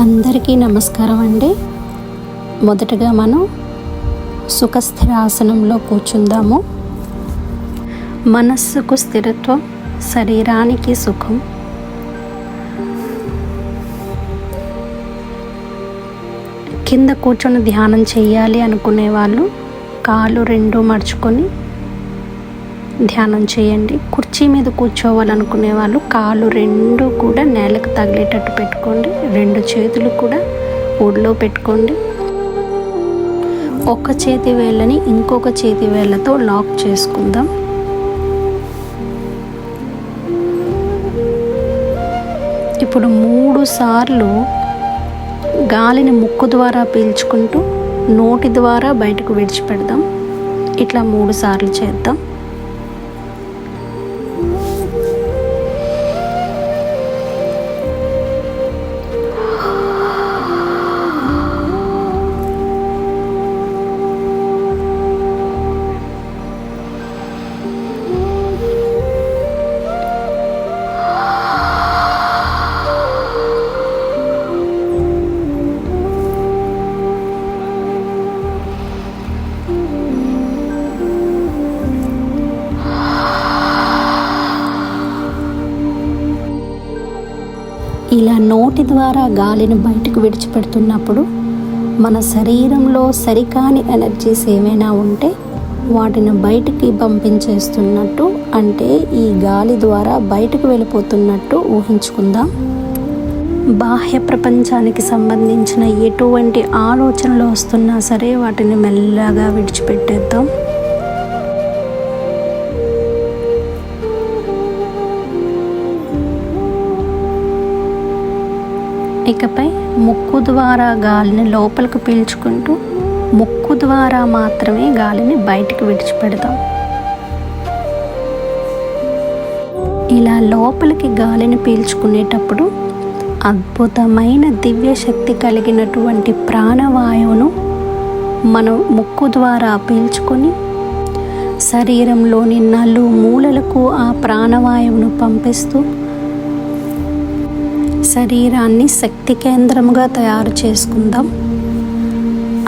అందరికీ నమస్కారం అండి. మొదటగా మనం సుఖస్థిరాసనంలో కూర్చుందాము. మనస్సుకు స్థిరత్వం శరీరానికి సుఖం. కింద కూర్చొని ధ్యానం చేయాలి అనుకునే వాళ్ళు కాళ్ళు రెండు మడుచుకొని ధ్యానం చేయండి. కుర్చీ మీద కూర్చోవాలనుకునే వాళ్ళు కాలు రెండు కూడా నేలకు తగిలేటట్టు పెట్టుకోండి. రెండు చేతులు కూడా ఒడిలో పెట్టుకోండి. ఒక చేతి వేళ్ళని ఇంకొక చేతి వేళ్ళతో లాక్ చేసుకుందాం. ఇప్పుడు మూడు సార్లు గాలిని ముక్కు ద్వారా పీల్చుకుంటూ నోటి ద్వారా బయటకు విడిచిపెడదాం. ఇట్లా మూడు సార్లు చేద్దాం. ద్వారా గాలిని బయటకు విడిచిపెడుతున్నప్పుడు మన శరీరంలో సరికాని ఎనర్జీస్ ఏమైనా ఉంటే వాటిని బయటికి పంపించేస్తున్నట్టు అంటే ఈ గాలి ద్వారా బయటకు వెళ్ళిపోతున్నట్టు ఊహించుకుందాం. బాహ్య ప్రపంచానికి సంబంధించిన ఎటువంటి ఆలోచనలు వస్తున్నా సరే వాటిని మెల్లగా విడిచిపెట్టేద్దాం. ఇకపై ముక్కు ద్వారా గాలిని లోపలికి పీల్చుకుంటూ ముక్కు ద్వారా మాత్రమే గాలిని బయటికి విడిచిపెడతాం. ఇలా లోపలికి గాలిని పీల్చుకునేటప్పుడు అద్భుతమైన దివ్య శక్తి కలిగినటువంటి ప్రాణవాయువును మనం ముక్కు ద్వారా పీల్చుకొని శరీరంలోని నలు మూలలకు ఆ ప్రాణవాయువును పంపిస్తూ శరీరాన్ని శక్తి కేంద్రముగా తయారు చేసుకుందాం.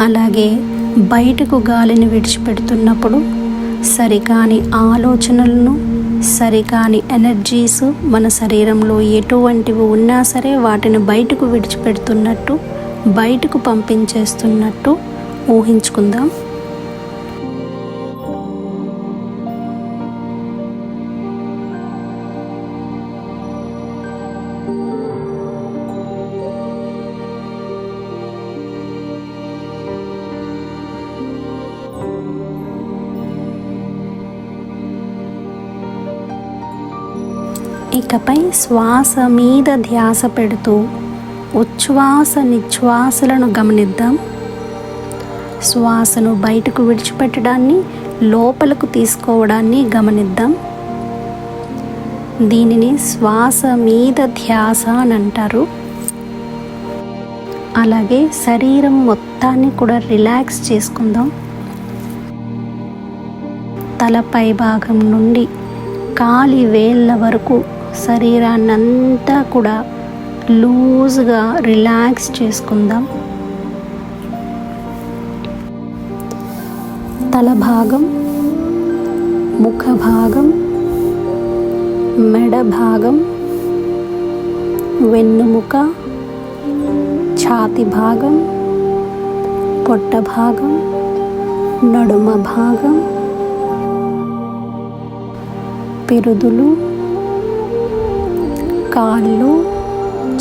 అలాగే బయటకు గాలిని విడిచిపెడుతున్నప్పుడు సరికాని ఆలోచనలను సరికాని ఎనర్జీస్ మన శరీరంలో ఎటువంటివి ఉన్నా సరే వాటిని బయటకు విడిచిపెడుతున్నట్టు బయటకు పంపించేస్తున్నట్టు ఊహించుకుందాం. ఇకపై శ్వాస మీద ధ్యాస పెడుతూ ఉచ్ఛ్వాస నిశ్వాసలను గమనిద్దాం. శ్వాసను బయటకు విడిచిపెట్టడాన్ని లోపలకు తీసుకోవడాన్ని గమనిద్దాం. దీనిని శ్వాస మీద ధ్యాస అని అంటారు. అలాగే శరీరం మొత్తాన్ని కూడా రిలాక్స్ చేసుకుందాం. తలపై భాగం నుండి కాలి వేళ్ళ వరకు శరీరాన్నంతా కూడా లూజ్గా రిలాక్స్ చేసుకుందాం. తల భాగం ముఖ భాగం మెడ భాగం వెన్నుముక ఛాతి భాగం పొట్ట భాగం నడుమ భాగం పిరుదులు కాళ్ళు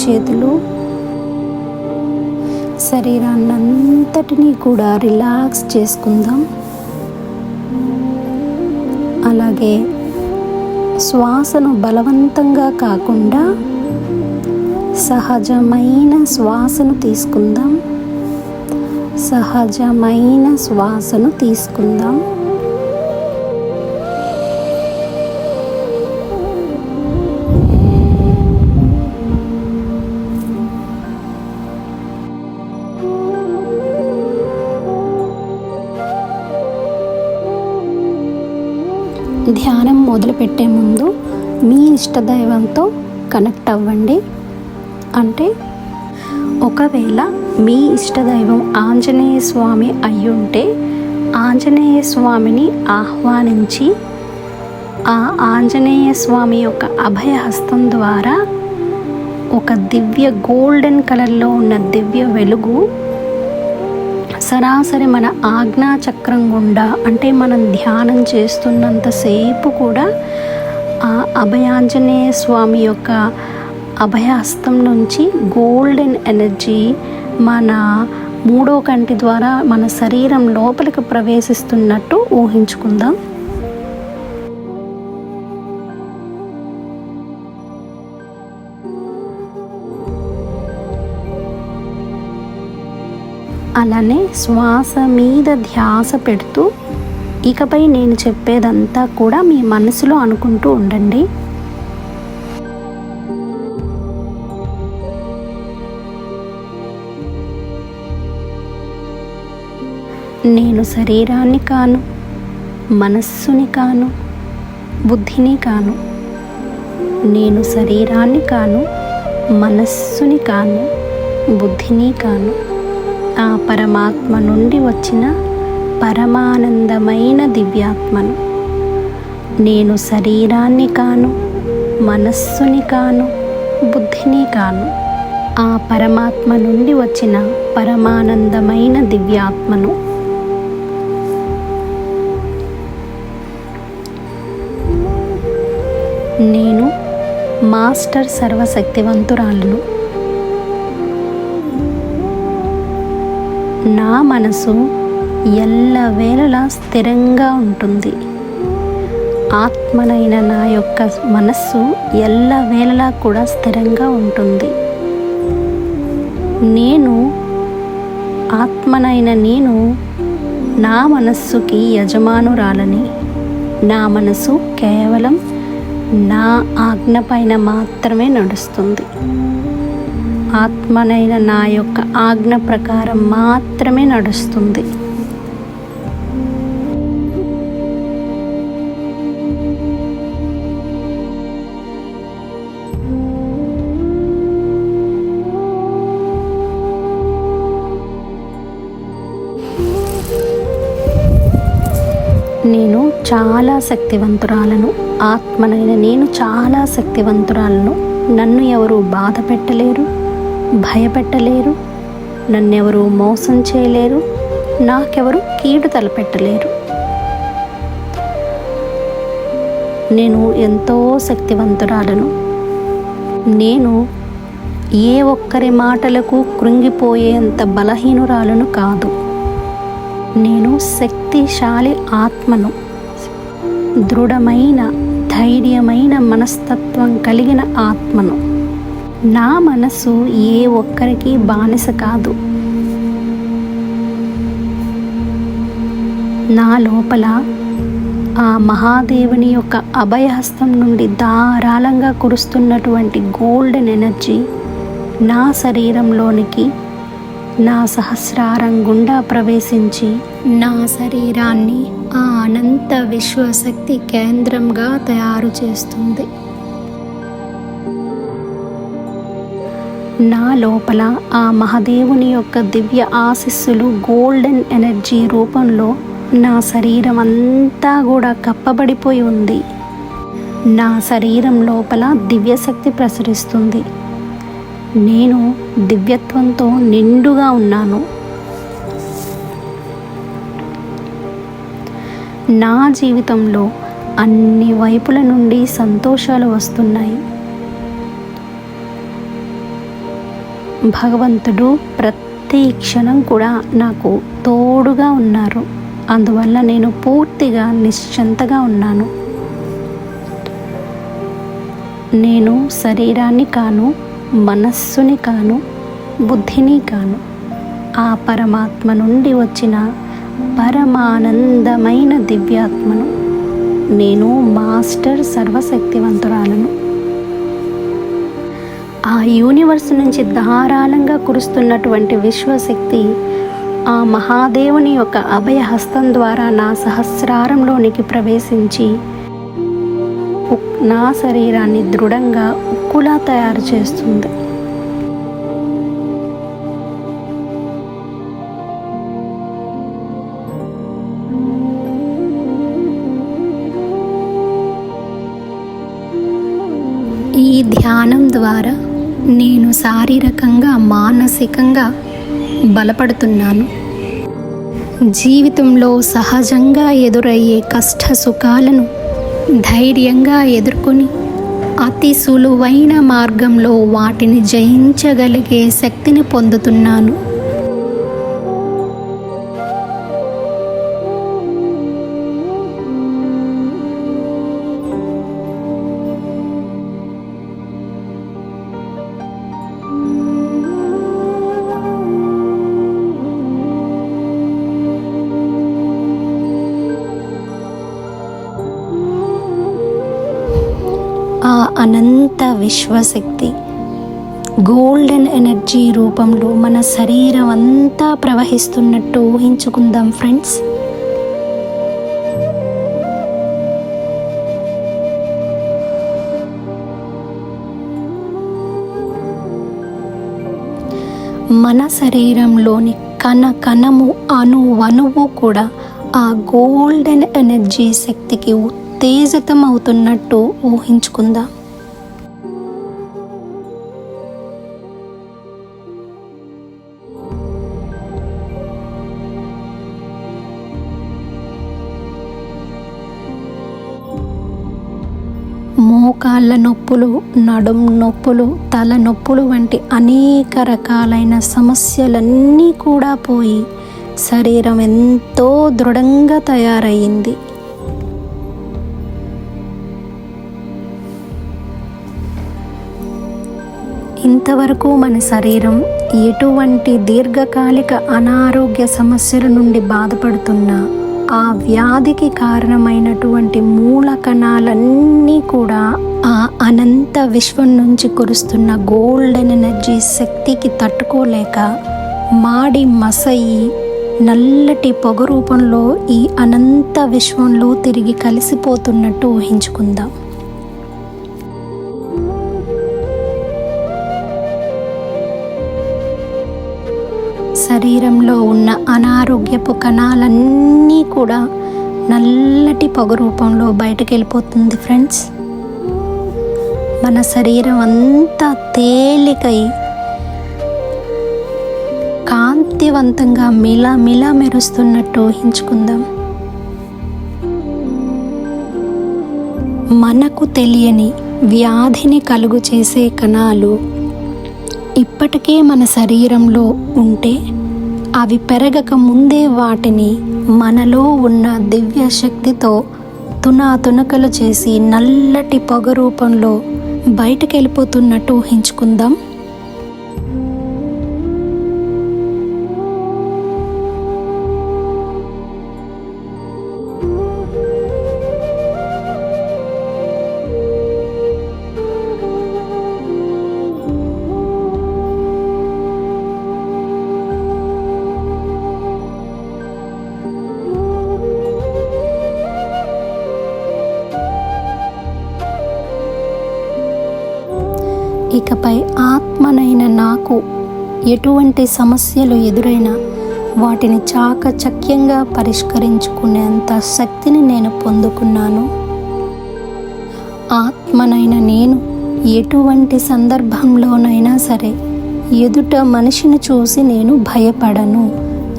చేతులు శరీరాన్నంతటినీ కూడా రిలాక్స్ చేసుకుందాం. అలాగే శ్వాసను బలవంతంగా కాకుండా సహజమైన శ్వాసను తీసుకుందాం. సహజమైన శ్వాసను తీసుకుందాం. ధ్యానం మొదలుపెట్టే ముందు మీ ఇష్టదైవంతో కనెక్ట్ అవ్వండి. అంటే ఒకవేళ మీ ఇష్టదైవం ఆంజనేయ స్వామి అయ్యుంటే ఆంజనేయ స్వామిని ఆహ్వానించి ఆ ఆంజనేయ స్వామి యొక్క అభయహస్తం ద్వారా ఒక దివ్య గోల్డెన్ కలర్లో ఉన్న దివ్య వెలుగు సరాసరి మన ఆజ్ఞా చక్రం గుండా అంటే మనం ధ్యానం చేస్తున్నంతసేపు కూడా ఆ అభయాంజనేయ స్వామి యొక్క అభయాస్తం నుంచి గోల్డెన్ ఎనర్జీ మన మూడో కంటి ద్వారా మన శరీరం లోపలికి ప్రవేశిస్తున్నట్టు ఊహించుకుందాం. అలానే శ్వాస మీద ధ్యాస పెడుతూ ఇకపై నేను చెప్పేదంతా కూడా మీ మనసులో అనుకుంటూ ఉండండి. నేను శరీరాన్ని కాను మనస్సుని కాను బుద్ధిని కాను నేను శరీరాన్ని కాను మనస్సుని కాను బుద్ధిని కాను. ఆ పరమాత్మ నుండి వచ్చిన పరమానందమైన దివ్యాత్మను. నేను శరీరాన్ని కాను మనస్సుని కాను బుద్ధిని కాను. ఆ పరమాత్మ నుండి వచ్చిన పరమానందమైన దివ్యాత్మను. నేను మాస్టర్ సర్వశక్తివంతురాలను. నా మనసు ఎల్లవేళలా స్థిరంగా ఉంటుంది. ఆత్మనైన నా యొక్క మనస్సు ఎల్లవేళలా కూడా స్థిరంగా ఉంటుంది. నేను ఆత్మనైన నేను నా మనస్సుకి యజమానురాలని. నా మనసు కేవలం నా ఆజ్ఞ పైన మాత్రమే నడుస్తుంది. ఆత్మనైన నా యొక్క ఆజ్ఞ ప్రకారం మాత్రమే నడుస్తుంది. నేను చాలా శక్తివంతురాలను ఆత్మనైన నేను చాలా శక్తివంతురాలను నన్ను ఎవరు బాధ పెట్టలేరు. భయపెట్టలేరు. నన్నెవరూ మోసం చేయలేరు. నాకెవరు కీడు తలపెట్టలేరు. నేను ఎంతో శక్తివంతురాలను. నేను ఏ ఒక్కరి మాటలకు కృంగిపోయేంత బలహీనురాలను కాదు. నేను శక్తిశాలి ఆత్మను. దృఢమైన ధైర్యమైన మనస్తత్వం కలిగిన ఆత్మను. నా మనసు ఏ ఒక్కరికి బానిస కాదు. నా లోపల ఆ మహాదేవుని యొక్క అభయహస్తం నుండి ధారాళంగా కురుస్తున్నటువంటి గోల్డెన్ ఎనర్జీ నా శరీరంలోనికి నా సహస్రారం గుండా ప్రవేశించి నా శరీరాన్ని ఆ అనంత విశ్వశక్తి కేంద్రంగా తయారు చేస్తుంది. నా లోపల ఆ మహాదేవుని యొక్క దివ్య ఆశిస్సులు గోల్డెన్ ఎనర్జీ రూపంలో నా శరీరం అంతా కూడా కప్పబడిపోయి ఉంది. నా శరీరం లోపల దివ్యశక్తి ప్రసరిస్తుంది. నేను దివ్యత్వంతో నిండుగా ఉన్నాను. నా జీవితంలో అన్ని వైపుల నుండి సంతోషాలు వస్తున్నాయి. భగవంతుడు ప్రతి క్షణం కూడా నాకు తోడుగా ఉన్నారు. అందువల్ల నేను పూర్తిగా నిశ్చంతగా ఉన్నాను. నేను శరీరాన్ని కాను మనస్సుని కాను బుద్ధిని కాను. ఆ పరమాత్మ నుండి వచ్చిన పరమానందమైన దివ్యాత్మను నేను మాస్టర్ సర్వశక్తివంతురాలను. ఆ యూనివర్స్ నుంచి ధారాళంగా కురుస్తున్నటువంటి విశ్వశక్తి ఆ మహాదేవుని యొక్క అభయహస్తం ద్వారా నా సహస్రారంలోనికి ప్రవేశించి నా శరీరాన్ని దృఢంగా ఉక్కులా తయారు చేస్తుంది. ఈ ధ్యానం ద్వారా నేను శారీరకంగా మానసికంగా బలపడుతున్నాను. జీవితంలో సహజంగా ఎదురయ్యే కష్ట సుఖాలను ధైర్యంగా ఎదుర్కొని అతి సులువైన మార్గంలో వాటిని జయించగలిగే శక్తిని పొందుతున్నాను. అనంత విశ్వశక్తి. గోల్డెన్ ఎనర్జీ రూపంలో మన శరీరం అంతా ప్రవహిస్తున్నట్టు ఊహించుకుందాం ఫ్రెండ్స్. మన శరీరంలోని కణ కణము అణు అణువు కూడా ఆ గోల్డెన్ ఎనర్జీ శక్తికి ఉత్తేజితం అవుతున్నట్టు ఊహించుకుందాం. కాళ్ళ నొప్పులు నడుం నొప్పులు తల నొప్పులు వంటి అనేక రకాలైన సమస్యలన్నీ కూడా పోయి శరీరం ఎంతో దృఢంగా తయారయ్యింది. ఇంతవరకు మన శరీరం ఎటువంటి దీర్ఘకాలిక అనారోగ్య సమస్యల నుండి బాధపడుతున్నా ఆ వ్యాధికి కారణమైనటువంటి మూల కణాలన్నీ కూడా ఆ అనంత విశ్వం నుంచి కురుస్తున్న గోల్డెన్ ఎనర్జీ శక్తికి తట్టుకోలేక మాడి మసయి నల్లటి పొగ రూపంలో ఈ అనంత విశ్వంలో తిరిగి కలిసిపోతున్నట్టు ఊహించుకుందాం. శరీరంలో ఉన్న అనారోగ్యపు కణాలన్నీ కూడా నల్లటి పొగ రూపంలో బయటకు వెళ్ళిపోతుంది ఫ్రెండ్స్. మన శరీరం అంతా తేలికై కాంతివంతంగా మిలా మిలా మెరుస్తున్నట్టు ఊహించుకుందాం. మనకు తెలియని వ్యాధిని కలుగు చేసే కణాలు ఇప్పటికే మన శరీరంలో ఉంటే అవి పెరగక ముందే వాటిని మనలో ఉన్న దివ్య శక్తితో తునా తునకలు చేసి నల్లటి పొగ రూపంలో బయటకు వెళ్ళిపోతున్నట్టు ఊహించుకుందాం. ఇకపై ఆత్మనైన నాకు ఎటువంటి సమస్యలు ఎదురైనా వాటిని చాకచక్యంగా పరిష్కరించుకునేంత శక్తిని నేను పొందుకున్నాను. ఆత్మనైన నేను ఎటువంటి సందర్భంలోనైనా సరే ఎదుట మనిషిని చూసి నేను భయపడను.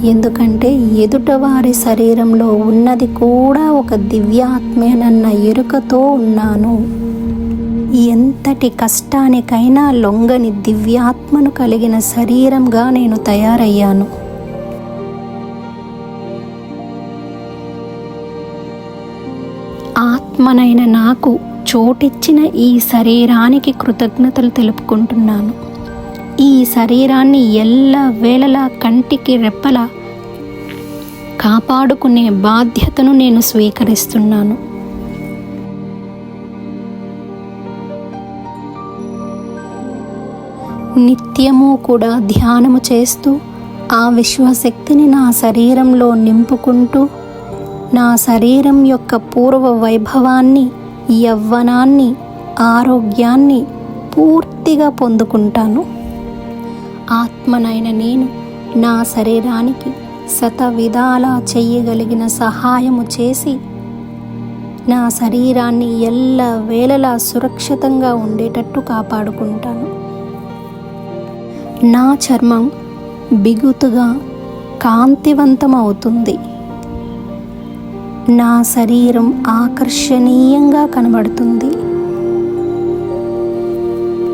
ఎందుకంటే ఎదుట వారి శరీరంలో ఉన్నది కూడా ఒక దివ్యాత్మేనన్న ఎరుకతో ఉన్నాను. ఎంతటి కష్టానికైనా లొంగని దివ్యాత్మను కలిగిన శరీరంగా నేను తయారయ్యాను. ఆత్మనైన నాకు చోటిచ్చిన ఈ శరీరానికి కృతజ్ఞతలు తెలుపుకుంటున్నాను. ఈ శరీరాన్ని ఎల్ల వేళలా కంటికి రెప్పలా కాపాడుకునే బాధ్యతను నేను స్వీకరిస్తున్నాను. నిత్యము కూడా ధ్యానము చేస్తూ ఆ విశ్వశక్తిని నా శరీరంలో నింపుకుంటూ నా శరీరం యొక్క పూర్వ వైభవాన్ని యవ్వనాన్ని ఆరోగ్యాన్ని పూర్తిగా పొందుకుంటాను. ఆత్మనైన నేను నా శరీరానికి శత విధాలా చెయ్యగలిగిన సహాయము చేసి నా శరీరాన్ని ఎల్ల వేళలా సురక్షితంగా ఉండేటట్టు కాపాడుకుంటాను. నా చర్మం బిగుతుగా కాంతివంతం అవుతుంది నా శరీరం ఆకర్షణీయంగా కనబడుతుంది.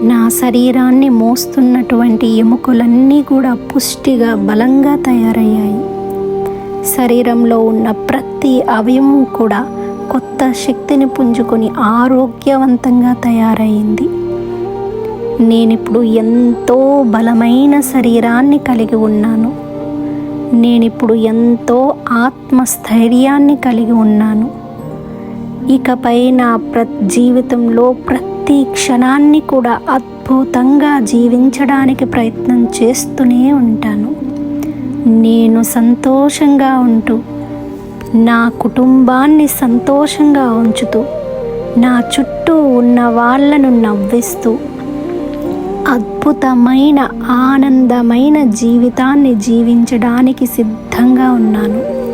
నా శరీరాన్ని మోస్తున్నటువంటి ఎముకలన్నీ కూడా పుష్టిగా బలంగా తయారయ్యాయి. శరీరంలో ఉన్న ప్రతి అవయవం కూడా కొత్త శక్తిని పుంజుకొని ఆరోగ్యవంతంగా తయారైంది. నేనిప్పుడు ఎంతో బలమైన శరీరాన్ని కలిగి ఉన్నాను. నేనిప్పుడు ఎంతో ఆత్మస్థైర్యాన్ని కలిగి ఉన్నాను. ఇకపై నా ప్ర జీవితంలో ప్రతి క్షణాన్ని కూడా అద్భుతంగా జీవించడానికి ప్రయత్నం చేస్తూనే ఉంటాను. నేను సంతోషంగా ఉంటూ నా కుటుంబాన్ని సంతోషంగా ఉంచుతూ నా చుట్టూ ఉన్న వాళ్ళను నవ్విస్తూ అద్భుతమైన ఆనందమైన జీవితాన్ని జీవించడానికి సిద్ధంగా ఉన్నాను.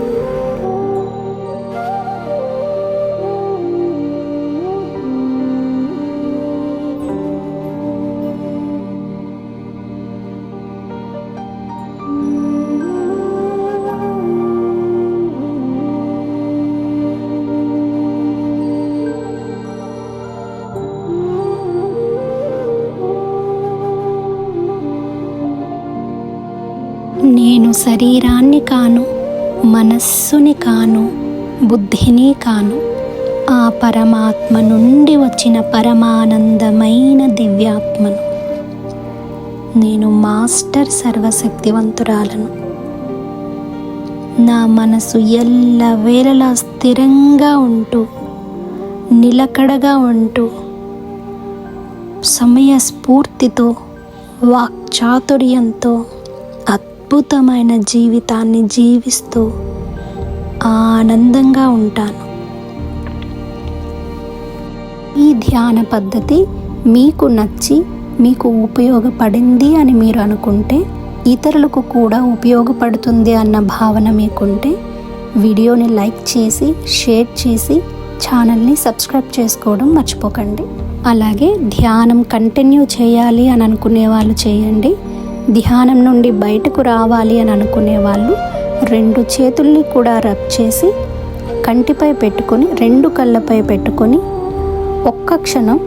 శరీరాన్ని కాను మనస్సుని కాను బుద్ధిని కాను ఆ పరమాత్మ నుండి వచ్చిన పరమానందమైన దివ్యాత్మను. నేను మాస్టర్ సర్వశక్తివంతురాలను. నా మనసు ఎల్లవేళలా స్థిరంగా ఉంటూ నిలకడగా ఉంటూ సమయస్ఫూర్తితో వాక్చాతుర్యంతో అద్భుతమైన జీవితాన్ని జీవిస్తూ ఆనందంగా ఉంటాను. ఈ ధ్యాన పద్ధతి మీకు నచ్చి మీకు ఉపయోగపడింది అని మీరు అనుకుంటే ఇతరులకు కూడా ఉపయోగపడుతుంది అన్న భావన మీకుంటే వీడియోని లైక్ చేసి షేర్ చేసి ఛానల్ని సబ్స్క్రైబ్ చేసుకోవడం మర్చిపోకండి. అలాగే ధ్యానం కంటిన్యూ చేయాలి అని అనుకునే వాళ్ళు చేయండి. ధ్యానం నుండి బయటకు రావాలి అని అనుకునే వాళ్ళు రెండు చేతుల్ని కూడా రబ్ చేసి కంటిపై పెట్టుకొని రెండు కళ్ళపై పెట్టుకొని ఒక్క క్షణం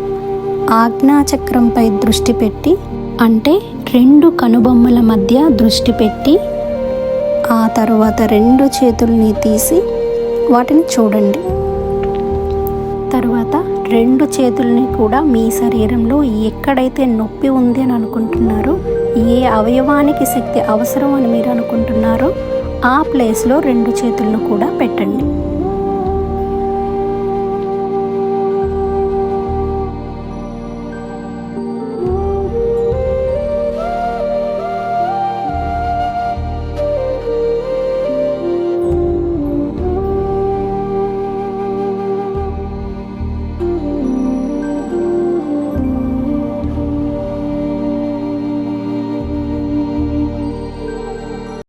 ఆజ్ఞాచక్రంపై దృష్టి పెట్టి అంటే రెండు కనుబొమ్మల మధ్య దృష్టి పెట్టి ఆ తర్వాత రెండు చేతుల్ని తీసి వాటిని చూడండి. తర్వాత రెండు చేతుల్ని కూడా మీ శరీరంలో ఎక్కడైతే నొప్పి ఉంది అని అనుకుంటున్నారో ఏ అవయవానికి శక్తి అవసరం అని మీరు అనుకుంటున్నారో ఆ ప్లేస్లో రెండు చేతులను కూడా పెట్టండి.